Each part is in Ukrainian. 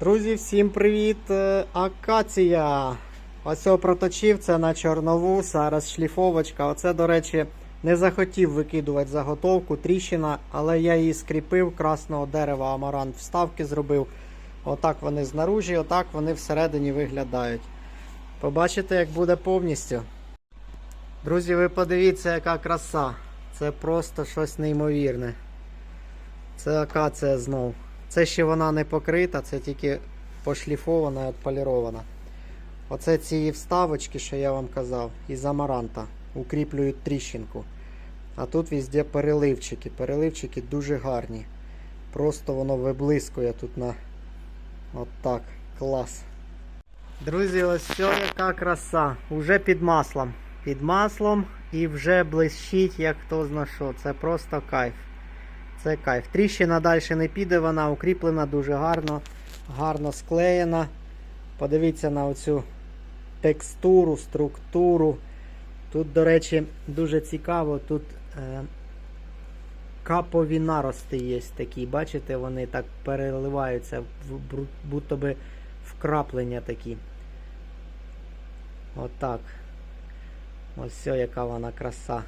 Друзі, всім привіт! Е, Акація. Ось проточив це на чорнову, зараз шліфовочка. Оце, до речі, не захотів викидувати заготовку, тріщина, але я її скріпив, красного дерева амарант вставки зробив. Отак вони знаружі, отак вони всередині виглядають. Побачите, як буде повністю. Друзі, ви подивіться, яка краса. Це просто щось неймовірне. Це акація знов. Це ще вона не покрита, це тільки пошліфована і отполірована. Оце ці вставочки, що я вам казав, із амаранта укріплюють тріщинку. А тут везде переливчики. Переливчики дуже гарні. Просто воно виблискує тут на от так. Клас. Друзі, ось все яка краса. Уже під маслом. Під маслом і вже блищить, як хто зна що. Це просто кайф. Це кайф. Тріщина далі не піде, вона укріплена дуже гарно, гарно склеєна. Подивіться на оцю текстуру, структуру. Тут, до речі, дуже цікаво, тут е, капові нарости є такі. Бачите, вони так переливаються, будто би вкраплення такі. Отак. Ось все, яка вона краса.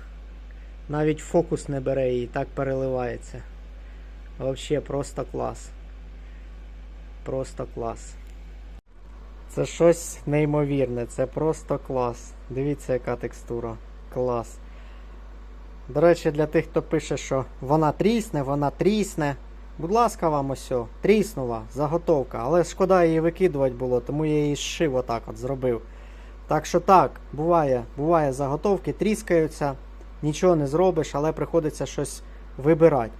Навіть фокус не бере її, так переливається. Вообще просто клас. Просто клас. Це щось неймовірне, це просто клас. Дивіться, яка текстура. Клас. До речі, для тих, хто пише, що вона трісне, вона трісне. Будь ласка, вам ось, тріснула, заготовка. Але шкода її викидувати було, тому я її зшив отак от зробив. Так що так, буває, буває заготовки, тріскаються, нічого не зробиш, але приходиться щось вибирати.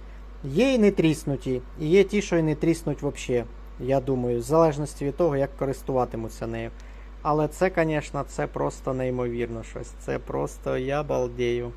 Є і не тріснуті, і є ті, що і не тріснуть взагалі. Я думаю, в залежності від того, як користуватимуться нею. Але це, звісно, це просто неймовірно щось. Це просто я балдею.